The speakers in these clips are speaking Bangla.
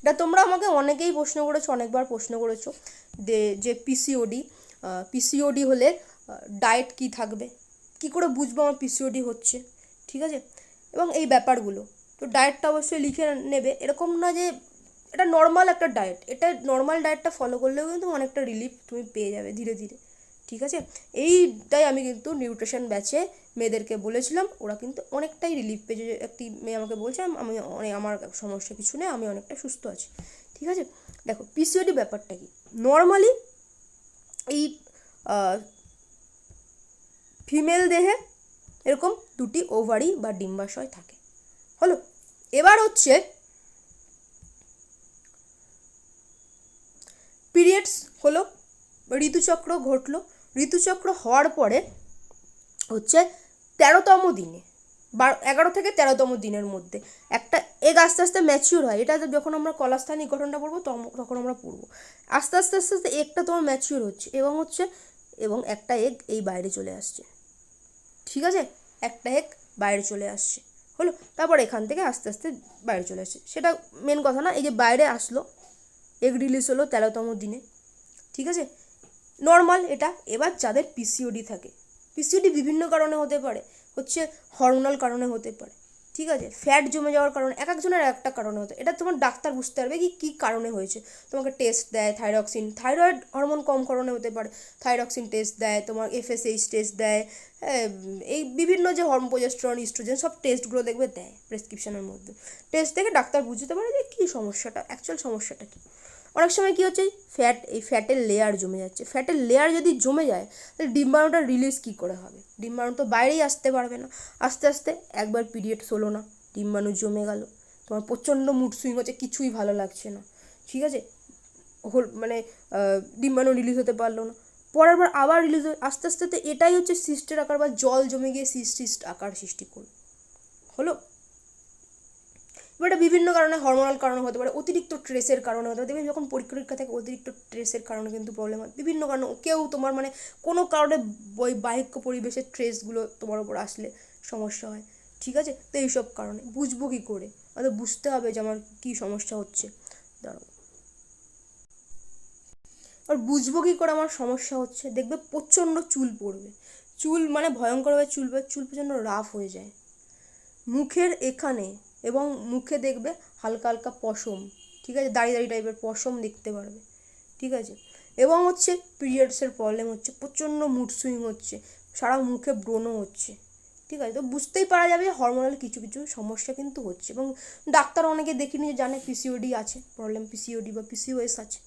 এটা তোমরা আমাকে অনেকেই প্রশ্ন করেছ, অনেকবার প্রশ্ন করেছ যে পিসিওডি পিসিওডি হলে ডায়েট কী থাকবে? কী করে বুঝব আমার পিসিওডি হচ্ছে? ঠিক আছে? এবং এই ব্যাপারগুলো। তো ডায়েটটা অবশ্যই লিখে নেবে। এরকম না যে এটা নর্মাল একটা ডায়েট এটা নর্মাল ডায়েটটা ফলো করলেও কিন্তু অনেকটা রিলিফ তুমি পেয়ে যাবে ধীরে ধীরে। ঠিক আছে? এইটাই আমি কিন্তু নিউট্রিশন ব্যাচে মেয়েদেরকে বলেছিলাম। ওরা কিন্তু অনেকটাই রিলিফ পেয়েছে একটি মেয়ে আমাকে বলছে, আমি অনেক আমার সমস্যা কিছু নেই, আমি অনেকটা সুস্থ আছি। ঠিক আছে? দেখো পিসিওডি ব্যাপারটা কি? নর্মালি এই ফিমেল দেহে এরকম দুটি ওভারি বা ডিম্বাশয় থাকে। হলো, এবার হচ্ছে পিরিয়ডস হলো, ঋতুচক্র ঘটলো ঋতুচক্র হওয়ার পরে হচ্ছে তেরোতম দিনে, বারো, এগারো থেকে তেরোতম দিনের মধ্যে একটা এগ আস্তে আস্তে ম্যাচিওর হয়। এটা যখন আমরা কলাস্থানিক গঠনটা পড়ব তখন আমরা পড়ব। আস্তে আস্তে আস্তে আস্তে এগটা তোমার ম্যাচিওর হচ্ছে এবং হচ্ছে, এবং একটা এগ এই বাইরে চলে আসছে। ঠিক আছে? একটা এগ বাইরে চলে আসছে। হলো? তারপর এখান থেকে আস্তে আস্তে বাইরে চলে আসছে। সেটা মেন কথা না, এই যে বাইরে আসলো এগ রিলিজ হলো তেরোতম দিনে। ঠিক আছে? নর্মাল এটা। এবার যাদের পিসিওডি থাকে পিসিওডি বিভিন্ন কারণে হতে পারে হচ্ছে হরমোনাল কারণে হতে পারে ঠিক আছে? ফ্যাট জমে যাওয়ার কারণে এক একজনের একটা কারণে হতে এটা তোমার ডাক্তার বুঝতে পারবে কি কী কারণে হয়েছে। তোমাকে টেস্ট দেয় থাইরক্সিন থাইরয়েড হরমোন কম কারণে হতে পারে থাইরক্সিন টেস্ট দেয় তোমার এফএসএইচ টেস্ট দেয় হ্যাঁ, এই বিভিন্ন যে হরমোন প্রোজেস্ট্রন ইস্ট্রোজেন সব টেস্টগুলো দেখবে দেয় প্রেসক্রিপশনের মধ্যে। টেস্ট দেখে ডাক্তার বুঝতে পারে যে কী সমস্যাটা অ্যাকচুয়াল সমস্যাটা কী। অনেক সময় কী হচ্ছে ফ্যাট এই ফ্যাটের লেয়ার জমে যাচ্ছে। ফ্যাটের লেয়ার যদি জমে যায়, তাহলে ডিম্বাণুটা রিলিজ কী করে হবে? ডিম্বাণু তো বাইরেই আসতে পারবে না। আস্তে আস্তে একবার পিরিয়ডস হলো না ডিম্বাণু জমে গেল। তোমার প্রচণ্ড মুড সুইং হচ্ছে, কিছুই ভালো লাগছে না। ঠিক আছে? হোল মানে ডিম্বাণু রিলিজ হতে পারল না। পরের বার আবার রিলিজ হয়, আস্তে আস্তে তো এটাই হচ্ছে সিস্টের আকার বা জল জমে গিয়ে সিস্ট আকার সৃষ্টি করল হলো? এটা বিভিন্ন কারণে হরমোনাল কারণে হতে পারে, অতিরিক্ত ট্রেসের কারণে হতে পারে। দেখবে যখন পরীক্ষা থাকে অতিরিক্ত ট্রেসের কারণে কিন্তু প্রবলেম হয়। বিভিন্ন কারণে কেউ তোমার মানে কোনো কারণে বই বাহিক্য পরিবেশের ট্রেসগুলো তোমার ওপর আসলে সমস্যা হয়। ঠিক আছে? তো এইসব কারণে। বুঝব কী করে? আমাদের বুঝতে হবে যে আমার কী সমস্যা হচ্ছে। দাঁড়াও। আর বুঝব কী করে আমার সমস্যা হচ্ছে? দেখবে প্রচণ্ড চুল পড়বে। চুল মানে ভয়ঙ্করভাবে চুল চুল প্রচণ্ড রাফ হয়ে যায়। মুখের এখানে এবং মুখে দেখবে হালকা হালকা পশম, ঠিক আছে? দাড়ি দাড়ি টাইপের পশম দেখতে পারবে, ঠিক আছে? এবং হচ্ছে পিরিয়ডসের প্রবলেম হচ্ছে, প্রচণ্ড মুড সুইং হচ্ছে, সারা মুখে ব্রণ হচ্ছে, ঠিক আছে? তো বুঝতেই পারা যাবে যে হরমোনাল কিছু কিছু সমস্যা কিন্তু হচ্ছে এবং ডাক্তার অনেকে দেখিনি যে জানে পিসিওডি আছে প্রবলেম পিসিওডি বা পিসিওএস আছে।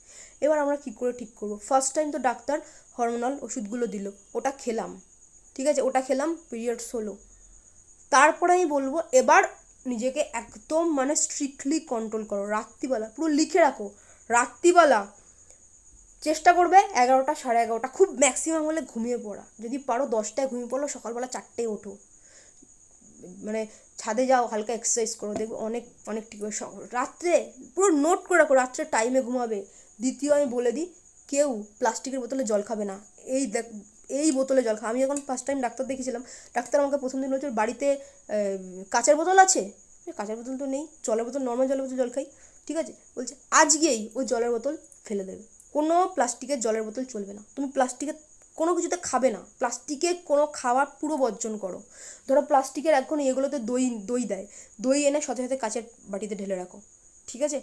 এবার আমরা কী করে ঠিক করব? ফার্স্ট টাইম তো ডাক্তার হরমোনাল ওষুধগুলো দিল, ওটা খেলাম, ঠিক আছে? ওটা খেলাম পিরিয়ডস হলো। তারপরে আমি বলব, এবার নিজেকে একদম মানে স্ট্রিক্টলি কন্ট্রোল করো। রাত্রিবেলা, পুরো লিখে রাখো। রাত্রিবেলা চেষ্টা করবে এগারোটা সাড়ে এগারোটা, খুব ম্যাক্সিমাম হলে ঘুমিয়ে পড়া। যদি পারো দশটায় ঘুমিয়ে পড়ল, সকালবেলা চারটেয় ওঠো। মানে ছাদে যাও, হালকা এক্সারসাইজ করো, দেখবে অনেক অনেক ঠিক রাত্রে পুরো নোট করে রাখো, রাত্রে টাইমে ঘুমাবে। দ্বিতীয় আমি বলে দিই, কেউ প্লাস্টিকের বোতলে জল খাবে না। এই দেখ এই বোতলে জল খা আমি যখন ফার্স্ট টাইম ডাক্তার দেখিয়েছিলাম। ডাক্তার আমাকে প্রথম দিন বলছে, বাড়িতে কাঁচের বোতল আছে? কাঁচের বোতল তো নেই, জলের বোতল নর্মাল জলের বোতল জল খাই। ঠিক আছে? বলছে, আজকেই ওই জলের বোতল ফেলে দেবে। কোনো প্লাস্টিকের জলের বোতল চলবে না। তুমি প্লাস্টিকের কোনো কিছুতে খাবে না। প্লাস্টিকের কোনো খাবার পুরো বর্জন করো। ধরো প্লাস্টিকের এখন এগুলোতে দই দই দেয়। দই এনে সাথে সাথে কাঁচের বাটিতে ঢেলে রাখো। ঠিক আছে?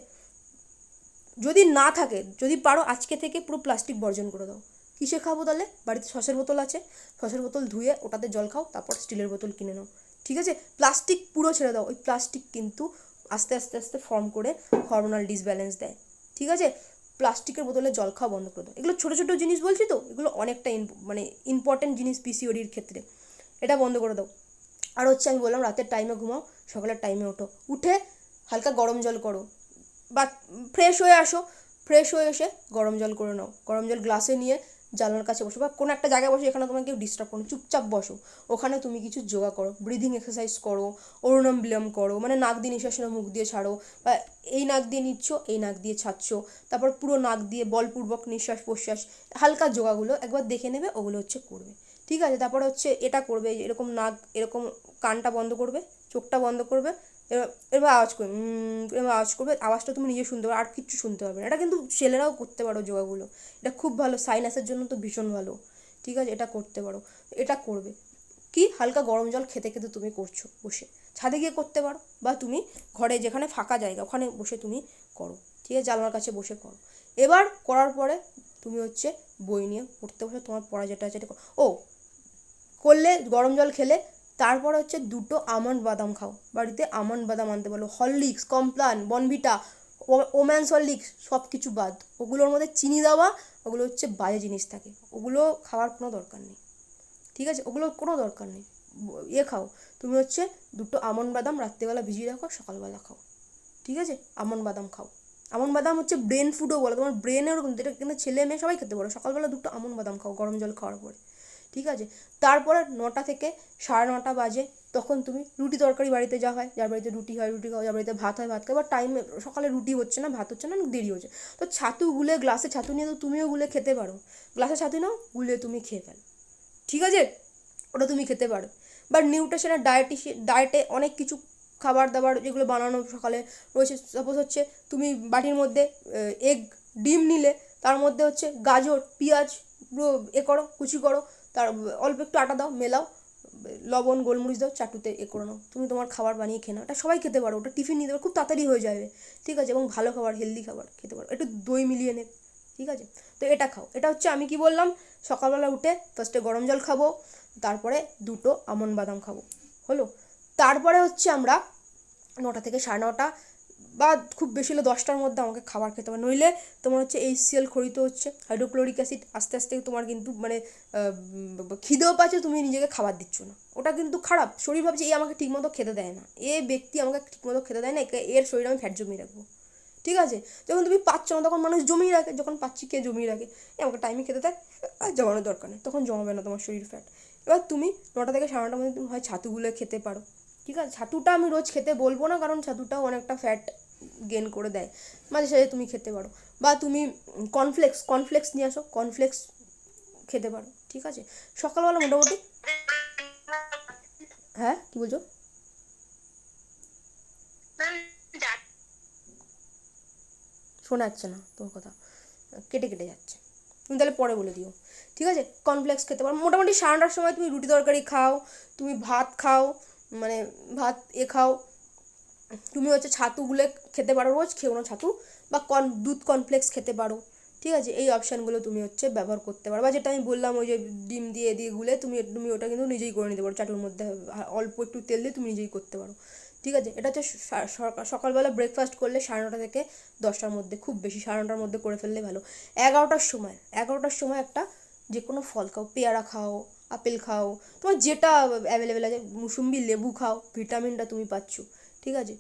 যদি না থাকে, যদি পারো আজকে থেকে পুরো প্লাস্টিক বর্জন করে দাও। কিসে খাব তাহলে? বাড়িতে সসের বোতল আছে। সসের বোতল ধুয়ে ওটাতে জল খাও, তারপর স্টিলের বোতল কিনে নাও। ঠিক আছে? প্লাস্টিক পুরো ছেড়ে দাও। ওই প্লাস্টিক কিন্তু আস্তে আস্তে আস্তে ফর্ম করে হরমোনাল ডিসব্যালেন্স দেয়। ঠিক আছে? প্লাস্টিকের বোতলে জল খাওয়া বন্ধ করে দাও। এগুলো ছোটো ছোটো জিনিস বলছি তো? এগুলো অনেকটা মানে ইম্পর্টেন্ট জিনিস পিসিওডির ক্ষেত্রে। এটা বন্ধ করে দাও। আর হচ্ছে আমি বললাম, রাতের টাইমে ঘুমাও, সকালের টাইমে ওঠো। উঠে হালকা গরম জল করো। বা ফ্রেশ হয়ে আসো। ফ্রেশ হয়ে এসে গরম জল করে নাও। গরম জল গ্লাসে নিয়ে জানলার কাছে বসো বা কোনো একটা জায়গায় বসো এখানে তোমাকে কেউ ডিস্টার্ব করো চুপচাপ বসো। ওখানে তুমি কিছু যোগা করো ব্রিদিং এক্সারসাইজ করো, অরুণম বিলম করো মানে নাক দিয়ে নিঃশ্বাস মুখ দিয়ে ছাড়ো বা এই নাক দিয়ে নিচ্ছ, এই নাক দিয়ে ছাড়ছ। তারপর পুরো নাক দিয়ে বলপূর্বক নিঃশ্বাস প্রশ্বাস, হালকা যোগাগুলো একবার দেখে নেবে, ওগুলো হচ্ছে করবে। ঠিক আছে? তারপরে হচ্ছে এটা করবে, এরকম নাক, এরকম কানটা বন্ধ করবে, চোখটা বন্ধ করবে এবার এবার আওয়াজ করবে এবার আওয়াজ করবে, আওয়াজটা তুমি নিজে শুনতে পারো, আর কিচ্ছু শুনতে পারবে না। এটা কিন্তু ছেলেরাও করতে পারো যোগাগুলো। এটা খুব ভালো সাইনাসের জন্য তো ভীষণ ভালো। ঠিক আছে, এটা করতে পারো, এটা করবে। কি? হালকা গরম জল খেতে খেতে তুমি করছ, বসে। ছাদে গিয়ে করতে পারো, বা তুমি ঘরে যেখানে ফাঁকা জায়গা, ওখানে বসে তুমি করো। ঠিক আছে, জানলার কাছে বসে করো। এবার করার পরে তুমি হচ্ছে বই নিয়ে পড়তে বসে, তোমার পড়া যেটা আছে। ও, করলে গরম জল খেলে তারপর হচ্ছে দুটো আমন্ড বাদাম খাও। বাড়িতে আমন্ড বাদাম আনতে বলো Horlicks Complan Bournvita women's Horlicks সব কিছু বাদ। ওগুলোর মধ্যে চিনি দেওয়া, ওগুলো হচ্ছে বাজে জিনিস থাকে। ওগুলো খাওয়ার কোনো দরকার নেই। ঠিক আছে? ওগুলোর কোনো দরকার নেই। ইয়ে খাও। তুমি হচ্ছে দুটো আমন্ড বাদাম রাত্রেবেলা ভিজিয়ে রাখো, সকালবেলা খাও। ঠিক আছে? আমন্ড বাদাম খাও। আমন্ড বাদাম হচ্ছে ব্রেন ফুডও বলো। তোমার ব্রেনের এটা কিন্তু ছেলে মেয়ে সবাই খেতে পারো। সকালবেলা দুটো আমন্ড বাদাম খাও, গরম জল খাওয়ার পরে। ঠিক আছে? তারপরে নটা থেকে সাড়ে নটা বাজে তখন তুমি রুটি তরকারি বাড়িতে যা হয়, যার বাড়িতে রুটি হয়, রুটি খাও, যার বাড়িতে ভাত হয়, ভাত খাও। এবার টাইমে সকালে রুটি হচ্ছে না, ভাত হচ্ছে না দেরি হচ্ছে। তো ছাতু গুলে, গ্লাসে ছাতু নিয়ে তো তুমিও গুলে খেতে পারো। গ্লাসে ছাতু নাও, গুলে তুমি খেয়ে ফেলো। ঠিক আছে? ওটা তুমি খেতে পারো। বাট নিউট্রিশনের ডায়েটিশি ডায়েটে অনেক কিছু খাবার দাবার যেগুলো বানানো সকালে রয়েছে। সাপোজ হচ্ছে তুমি বাটির মধ্যে এগ ডিম নিলে, তার মধ্যে হচ্ছে গাজর, পেঁয়াজ, পুরো এ করো, কুচি করো তার, অল্প একটু আটা দাও, মেলাও, লবণ, গোলমরিচ দাও, চাটুতে এ করে নাও। তুমি তোমার খাবার বানিয়ে খেয়ে নাও। এটা সবাই খেতে পারো, ওটা টিফিন নিতে পারো, খুব তাড়াতাড়ি হয়ে যাবে। ঠিক আছে? এবং ভালো খাবার হেলদি খাবার খেতে পারো। একটু দই মিলিয়ে নে। ঠিক আছে? তো এটা খাও। এটা হচ্ছে আমি কি বললাম? সকালবেলা উঠে ফার্স্টে গরম জল খাব, তারপরে দুটো আমন বাদাম খাব। হলো? তারপরে হচ্ছে আমরা নটা থেকে সাড়ে নটা বা খুব বেশি হলে দশটার মধ্যে আমাকে খাবার খেতে হবে। নইলে তোমার হচ্ছে এইচ সিএল খরিত হচ্ছে হাইড্রোক্লোরিক অ্যাসিড আস্তে আস্তে তোমার কিন্তু মানে খিদেও পাচ্ছে, তুমি নিজেকে খাবার দিচ্ছ না। ওটা কিন্তু খারাপ। শরীর ভাবছে, এই আমাকে ঠিকমতো খেতে দেয় না। এ ব্যক্তি আমাকে ঠিকমতো খেতে দেয় না এর শরীরে আমি ফ্যাট জমিয়ে রাখব। ঠিক আছে? যখন তুমি পাচ্ছ না, তখন মানুষ জমিয়ে রাখে। যখন পাচ্ছি, কে জমিয়ে রাখে? এ, আমাকে টাইমে খেতে দেয়, আর জমানোর দরকার নেই। তখন জমাবে না তোমার শরীর ফ্যাট এবার তুমি নটা থেকে সাড়ে নটার মধ্যে তুমি হয় ছাতুগুলো খেতে পারো। ঠিক আছে? ছাতুটা আমি রোজ খেতে বলব না, কারণ ছাতুটাও অনেকটা ফ্যাট গেন করে দেয়। মাঝে সাঝে তুমি খেতে পারো। বা তুমি কর্নফ্লেক্স কর্নফ্লেক্স নিয়ে আসো কর্নফ্লেক্স খেতে পারো, ঠিক আছে? সকালবেলা মোটামুটি হ্যাঁ কি বলছো? শোনা যাচ্ছে না তোমার কথা। কেটে কেটে যাচ্ছে। তুমি তাহলে পরে বলে দিও। ঠিক আছে? কর্নফ্লেক্স খেতে পারো। মোটামুটি সাড়ে নটার সময় তুমি রুটি তরকারি খাও, তুমি ভাত খাও মানে ভাত এ খাও তুমি হচ্ছে ছাতুগুলো খেতে পারো, রোজ খেও না ছাতু, বা কর্ন দুধ কর্নফ্লেক্স খেতে পারো, ঠিক আছে? এই অপশানগুলো তুমি হচ্ছে ব্যবহার করতে পারো, বা যেটা আমি বললাম ওই যে ডিম দিয়ে দিয়ে গুলে তুমি তুমি ওটা কিন্তু নিজেই করে নিতে পারো, চাটুর মধ্যে অল্প একটু তেল দিয়ে তুমি নিজেই করতে পারো, ঠিক আছে? এটা হচ্ছে সকালবেলা ব্রেকফাস্ট করলে সাড়ে নটা থেকে দশটার মধ্যে, খুব বেশি সাড়ে নটার মধ্যে করে ফেললে ভালো। এগারোটার সময় এগারোটার সময় একটা যে কোনো ফল খাও, পেয়ারা খাও, আপেল খাও, তোমার যেটা অ্যাভেলেবেল আছে, মুসুম্বি লেবু খাও ভিটামিনটা তুমি পাচ্ছ। ঠিক আছে?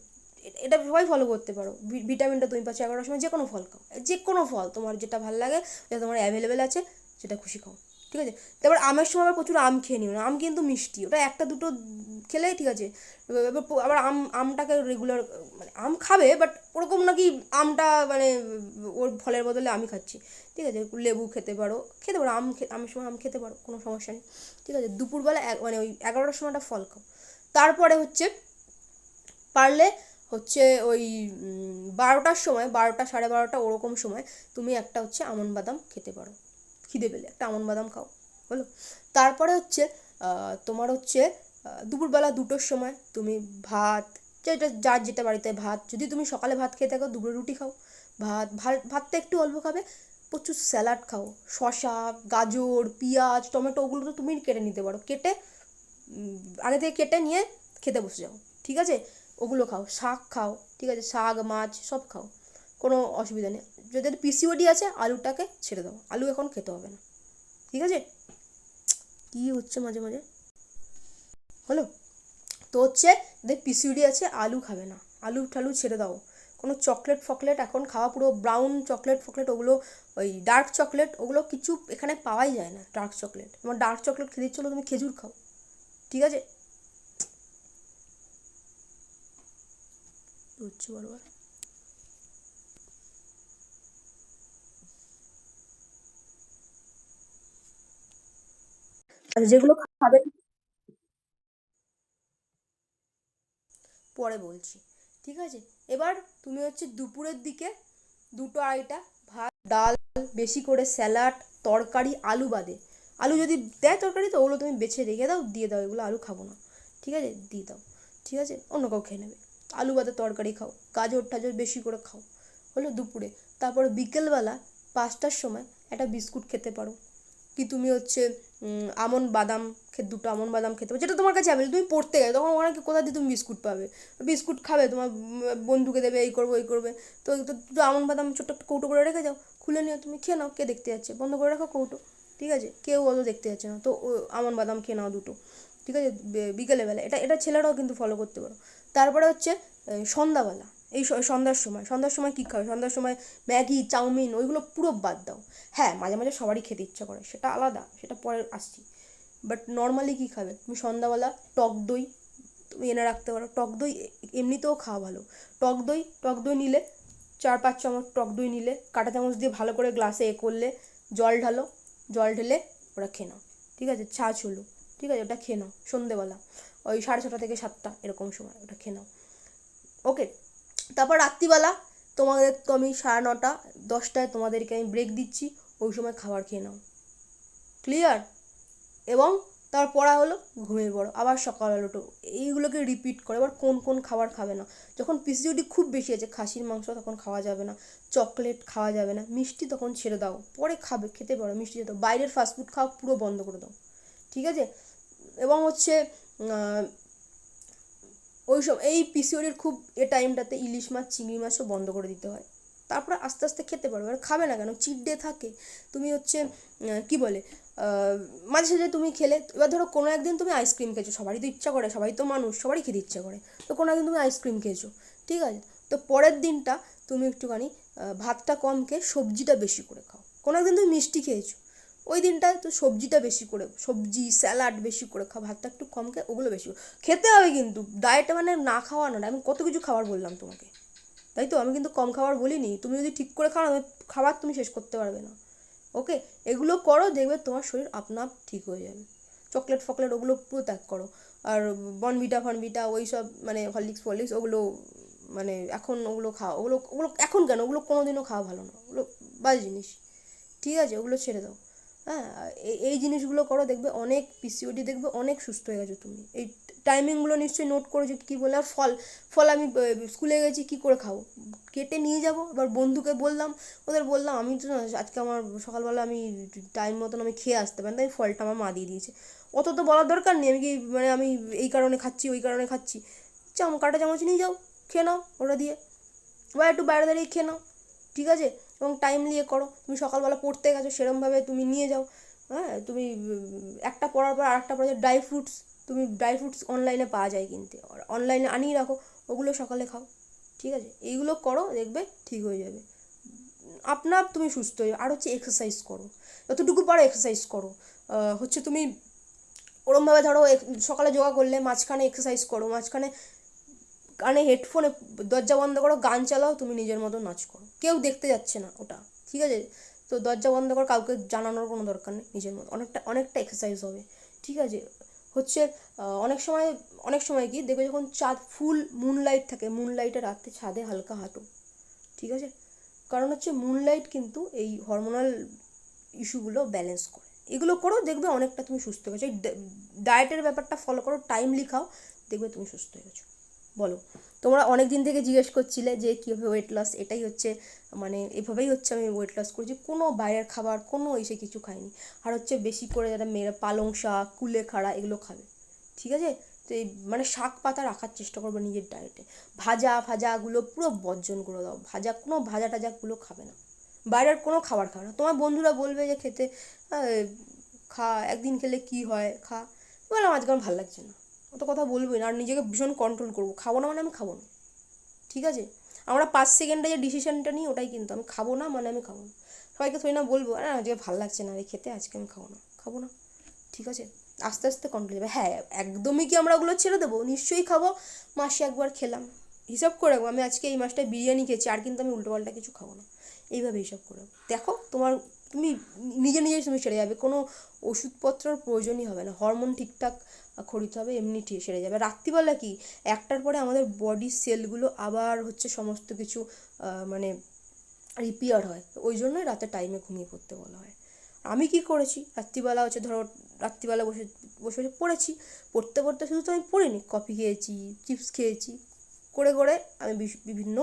এটা সবাই ফলো করতে পারো। ভিটামিনটা তুমি পাচ্ছ এগারোটার সময় যে কোনো ফল খাও। যে কোনো ফল, তোমার যেটা ভালো লাগে, যেটা তোমার অ্যাভেলেবেল আছে, সেটা খুশি খাও। ঠিক আছে? তারপর আমের সময় আবার প্রচুর আম খেয়ে নিও না। আম কিন্তু মিষ্টি। ওটা একটা, দুটো খেলেই ঠিক আছে? আবার আম, আমটাকে রেগুলার মানে আম খাবে বাট ওরকম নাকি আমটা মানে ওর ফলের বদলে আমি খাচ্ছি। ঠিক আছে? লেবু খেতে পারো। খেতে পারো। আম আমের সময় আম খেতে পারো। কোনো সমস্যা নেই। ঠিক আছে? দুপুরবেলা মানে ওই এগারোটার সময় একটা ফল খাও। তারপরে হচ্ছে পারলে হচ্ছে ওই বারোটার সময়, বারোটা সাড়ে বারোটা ওরকম সময় তুমি একটা হচ্ছে আমন বাদাম খেতে পারো। খিদে পেলে, একটা আমন বাদাম খাও বলো তারপরে হচ্ছে তোমার হচ্ছে দুপুরবেলা দুটোর সময় তুমি ভাত যেটা যার যেটা বাড়িতে ভাত, যদি তুমি সকালে ভাত খেয়ে থাকো দুপুরে রুটি খাও, ভাত ভাত ভাতটা একটু অল্প খাবে, প্রচুর স্যালাড খাও, শসা, গাজর, পেঁয়াজ, টমেটো, ওগুলো তো তুমি কেটে নিতে পারো, কেটে আগে থেকে কেটে নিয়ে খেতে বসে যাও, ঠিক আছে? ওগুলো খাও, শাক খাও, ঠিক আছে? শাক, মাছ, সব খাও, কোনো অসুবিধা নেই। যদি পিসিওডি আছে, আলুটাকে ছেড়ে দাও। আলু এখন খেতে হবে না। ঠিক আছে? কী হচ্ছে মাঝে মাঝে? হলো? তো হচ্ছে যাদের পিসিওডি আছে, আলু খাবে না। আলু টালু ছেড়ে দাও। কোনো চকলেট ফকলেট এখন খাওয়া পুরো ব্রাউন চকলেট ফকলেট, ওগুলো ওই ডার্ক চকলেট, ওগুলো কিছু এখানে পাওয়াই যায় না, ডার্ক চকলেট। তোমার ডার্ক চকলেট খেতে হলো তুমি খেজুর খাও। ঠিক আছে? হচ্ছে বারবার। যেগুলো পরে বলছি, ঠিক আছে? এবার তুমি হচ্ছে দুপুরের দিকে দুটো আড়াইটা ভাত, ডাল, বেশি করে স্যালাড, তরকারি, আলু বাদে। আলু যদি দেয় তরকারি, তো ওগুলো তুমি বেছে রেখে দাও, দিয়ে দাও, এগুলো আলু খাব না। ঠিক আছে? দিয়ে দাও। ঠিক আছে? অন্য কাউ খেয়ে নেবে। আলু বাদে তরকারি খাও গাজর টাজর বেশি করে খাও হলো দুপুরে। তারপরে বিকেলবেলা পাঁচটার সময় একটা বিস্কুট খেতে পারো। কি তুমি হচ্ছে উম, আমন্ড বাদাম খেতে দুটো আমন্ড বাদাম খেতে পারো যেটা তোমার কাছে অ্যাভেলেবল তুমি পড়তে গেলে তখন ওখানে কোথা দিয়ে তুমি বিস্কুট পাবে? বিস্কুট খাবে তোমার বন্ধুকে দেবে এই করব এই করবে। তো দুটো আমন্ড বাদাম ছোট্ট একটা কৌটো করে রেখে যাও খুলে নিও তুমি খেয়ে নাও কে দেখতে যাচ্ছে বন্ধ করে রাখো কৌটো ঠিক আছে? কেউ অত দেখতে যাচ্ছে না তো আমন্ড বাদাম খেয়ে নাও দুটো ঠিক আছে? বিকেলেবেলা এটা এটা ছেলেরাও কিন্তু ফলো করতে পারো। তারপরে হচ্ছে সন্ধ্যাবেলা। এই সন্ধ্যার সময়। সন্ধ্যার সময় কী খাবে সন্ধ্যার সময় ম্যাগি, চাউমিন, ওইগুলো পুরো বাদ দাও। হ্যাঁ মাঝে মাঝে সবারই খেতে ইচ্ছা করে, সেটা আলাদা, সেটা পরে আসছি। বাট নর্মালি কী খাবে? তুমি সন্ধ্যাবেলা টক দই তুমি এনে রাখতে পারো। টক দই এমনিতেও খাওয়া ভালো। টক দই টক দই নিলে চার পাঁচ চামচ টক দই নিলে কাঁটা চামচ দিয়ে ভালো করে গ্লাসে এ করলে জল ঢালো, জল ঢেলে ওরা খেয়ে নাও। ঠিক আছে? ছাঁচ হলো ঠিক আছে? ওটা খেয়ে নাও সন্ধেবেলা ওই সাড়ে ছটা থেকে সাতটা এরকম সময় ওটা খেয়ে নাও। ওকে তারপর রাত্রিবেলা তোমাদের তো আমি সাড়ে নটা, দশটায় তোমাদেরকে আমি ব্রেক দিচ্ছি, ওই সময় খাবার খেয়ে নাও। ক্লিয়ার এবং তার পড়া হলো ঘুমিয়ে পড়ো, আবার সকালবেলা ওঠো এইগুলোকে রিপিট করো, এবার কোন কোন খাবার খাবে না। যখন পিসিওডি খুব বেশি আছে, খাসির মাংস তখন খাওয়া যাবে না চকলেট খাওয়া যাবে না, মিষ্টি তখন ছেড়ে দাও, পরে খাবে, খেতে পারো মিষ্টি যেতে। বাইরের ফাস্টফুড খাওয়া পুরো বন্ধ করে দাও। ঠিক আছে? এবং হচ্ছে ওই সব এই পিসিওডির খুব এ টাইমটাতে ইলিশ মাছ, চিংড়ি মাছও বন্ধ করে দিতে হয়। তারপরে আস্তে আস্তে খেতে পারবে আর খাবে না কেন? চিট ডে থাকে। তুমি হচ্ছে কি বলে মাঝে সাঝে তুমি খেলে, এবার ধরো কোনো একদিন তুমি আইসক্রিম খেয়েছো, সবারই তো ইচ্ছা করে সবাই তো মানুষ, সবারই খেতে ইচ্ছা করে। তো কোনো একদিন তুমি আইসক্রিম খেয়েছো, ঠিক আছে? তো পরের দিনটা তুমি একটুখানি ভাতটা কম খেয়ে সবজিটা বেশি করে খাও। কোনো একদিন তুমি মিষ্টি খেয়েছো ওই দিনটায় তো সবজিটা বেশি করে, সবজি, স্যালাড বেশি করে খাও ভাতটা একটু কম খেয়ে ওগুলো বেশি খেতে হবে কিন্তু ডায়েটে মানে না খাওয়া না আমি কত কিছু খাবার বললাম তোমাকে। তাই তো, আমি কিন্তু কম খাবার বলিনি, তুমি যদি ঠিক করে খাও খাবার তুমি শেষ করতে পারবে না। ওকে, এগুলো করো, দেখবে তোমার শরীর আপনা আপ ঠিক হয়ে যাবে। চকলেট ফকলেট ওগুলো পুরো ত্যাগ করো। আর বনভিটা ফনভিটা ওই সব মানে হরলিক্স ফরলিক্স ওগুলো মানে এখন ওগুলো খাও, ওগুলো ওগুলো এখন কেন, ওগুলো কোনো দিনও খাওয়া ভালো না, ওগুলো বাজে জিনিস। ঠিক আছে, ওগুলো ছেড়ে দাও। হ্যাঁ এই জিনিসগুলো করো, দেখবে অনেক পিসিওডি দেখবে অনেক সুস্থ হয়ে গেছো তুমি। এই টাইমিংগুলো নিশ্চয়ই নোট করেছ কী বলে, আর ফল ফল আমি স্কুলে গেছি, কী করে খাব? কেটে নিয়ে যাব এবার বন্ধুকে বললাম, ওদের বললাম, আমি তো আজকে আমার সকালবেলা আমি টাইম মতন আমি খেয়ে আসতে পারি তাই ফলটা আমার মা দিয়ে দিয়েছে। অত তো বলার দরকার নেই, আমি কি মানে আমি এই কারণে খাচ্ছি, ওই কারণে খাচ্ছি। চাম, কাটা চামচ নিয়ে যাও, খেয়ে নাও ওটা দিয়ে। বা একটু বাইরে দাঁড়িয়ে খেয়ে নাও, ঠিক আছে? এবং টাইমলি নিয়ে করো। তুমি সকালবেলা পড়তে গেছো, সেরমভাবে তুমি নিয়ে যাও। হ্যাঁ তুমি, একটা পড়ার পর আরেকটা পড়া ড্রাই ফ্রুটস তুমি ড্রাই ফ্রুটস অনলাইনে পাওয়া যায় কিনতে। অনলাইনে আনিয়ে রাখো, ওগুলো সকালে খাও। ঠিক আছে? এইগুলো করো, দেখবে ঠিক হয়ে যাবে। আপনা আপ তুমি সুস্থ হয়ে আর হচ্ছে এক্সারসাইজ করো। যতটুকু পারো এক্সারসাইজ করো। হচ্ছে তুমি ওরমভাবে ধরো সকালে যোগা করলে মাঝখানে এক্সারসাইজ করো, মাঝখানে কানে হেডফোনে দরজা বন্ধ করো, গান চালাও, তুমি নিজের মতো নাচ করো। কেউ দেখতে যাচ্ছে না ওটা, ঠিক আছে? তো দরজা বন্ধ করো কাউকে জানানোর কোনো দরকার নেই নিজের মতো, অনেকটা অনেকটা এক্সারসাইজ হবে, ঠিক আছে? হচ্ছে অনেক সময় অনেক সময় কি দেখবে যখন চাঁদ ফুল মুনলাইট থাকে মুনলাইটে রাত্রে ছাদে হালকা হাঁটো, ঠিক আছে? কারণ হচ্ছে মুনলাইট কিন্তু এই হরমোনাল ইস্যুগুলো ব্যালেন্স করে। এগুলো করো দেখবে অনেকটা তুমি সুস্থ হয়ে গেছো। ডায়েটের ব্যাপারটা ফলো করো টাইমলি খাও দেখবে তুমি সুস্থ হয়ে গেছো। বলো। তোমরা অনেক দিন থেকে জিজ্ঞেস করছিলে যে কীভাবে ওয়েট লস এটাই হচ্ছে মানে এভাবেই হচ্ছে আমি ওয়েট লস করছি। কোনো বাইরের খাবার, কোনো এসে কিছু খাইনি। আর হচ্ছে বেশি করে যারা মেয়েরা পালং শাক কুলেখাড়া এগুলো খাবে। ঠিক আছে? তো এই মানে শাক পাতা রাখার চেষ্টা করবে নিজের ডায়েটে ভাজা, ভাজাগুলো পুরো বর্জন করে দাও। ভাজা, কোনো ভাজা টাজাগুলো খাবে না। বাইরের কোনো খাবার খাবে না। তোমার বন্ধুরা বলবে যে খেতে খা, একদিন খেলে কি হয়? খা। বললাম আজকে আমার ভালো লাগছে না। অত কথা বলবোই না, আর নিজেকে ভীষণ কন্ট্রোল করব। খাব না মানে আমি খাব না, ঠিক আছে? আমরা পাঁচ সেকেন্ডে যে ডিসিশনটা নিই, ওটাই কিন্তু। আমি খাব না মানে আমি খাব না। সবাইকে থই না বলব, আরে, আজকে ভালো লাগছে না খেতে, আজকে আমি খাব না খাব না। ঠিক আছে? আস্তে আস্তে কন্ট্রোল যাবে হ্যাঁ একদমই কি আমরা ওগুলো ছেড়ে দেবো? নিশ্চয়ই খাব। মাসে একবার খেলাম, হিসাব করে রাখব, আমি আজকে এই মাসটায় বিরিয়ানি খেয়েছি, আর কিন্তু আমি উল্টোপাল্টা কিছু খাব না। এইভাবে হিসাব করে। দেখো, তোমার, তুমি নিজে নিজেই তুমি সেরে যাবে, কোনো ওষুধপত্রের প্রয়োজনই হবে না। হরমোন ঠিকঠাক খরিতে হবে, এমনি ঠিক সেরে যাবে। রাত্রিবেলা কি? একটার পরে আমাদের বডি সেলগুলো আবার হচ্ছে সমস্ত কিছু মানে রিপেয়ার হয়। ওই জন্যই রাতে টাইমে ঘুমিয়ে পড়তে বলা হয়। আমি কি করেছি? রাত্রিবেলা হচ্ছে ধরো, রাত্রিবেলা বসে বসে বসে পড়েছি। পড়তে পড়তে শুধু তো আমি পড়িনি কফি খেয়েছি চিপস খেয়েছি, করে করে আমি বিভিন্ন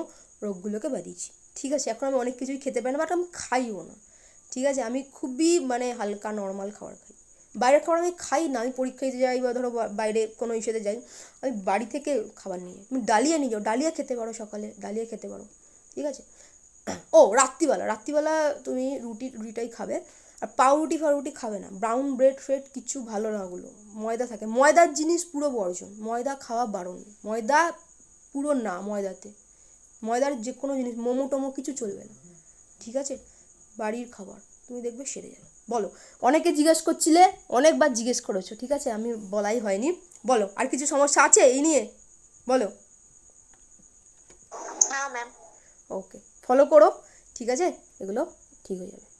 রোগগুলোকে বাড়িয়েছি। ঠিক আছে, এখন আমি অনেক কিছুই খেতে পারি না বাট আমি খাইও না। ঠিক আছে, আমি খুবই মানে হালকা নর্মাল খাবার খাই। বাইরের খাবার আমি খাই না, আমি পরীক্ষা দিতে যাই বা ধরো বাইরে কোনো ইস্যুতে যাই, আমি বাড়ি থেকে খাবার নিয়ে। তুমি ডালিয়া নিয়ে যাও, ডালিয়া খেতে পারো সকালে, ডালিয়া খেতে পারো, ঠিক আছে? ও, রাত্রিবেলা রাত্রিবেলা তুমি রুটি, রুটিটাই খাবে, আর পাউরুটি ফাউরুটি খাবে না ব্রাউন ব্রেড ফ্রেড কিছু ভালো না ওগুলো, ময়দা থাকে। ময়দার জিনিস পুরো বর্জন ময়দা খাওয়া বারণ, ময়দা পুরো না ময়দাতে, ময়দার যে কোনো জিনিস মোমো টোমো কিছু চলবে না, ঠিক আছে? বাড়ির খাবার, তুমি দেখবে সেরে যাবে। বলো। অনেকে জিজ্ঞেস করছিলে অনেকবার জিজ্ঞেস করেছ ঠিক আছে? আমি বলাই হয়নি। বলো আর কিছু সমস্যা আছে এই নিয়ে? বলো। ওকে ফলো করো ঠিক আছে? এগুলো ঠিক হয়ে যাবে।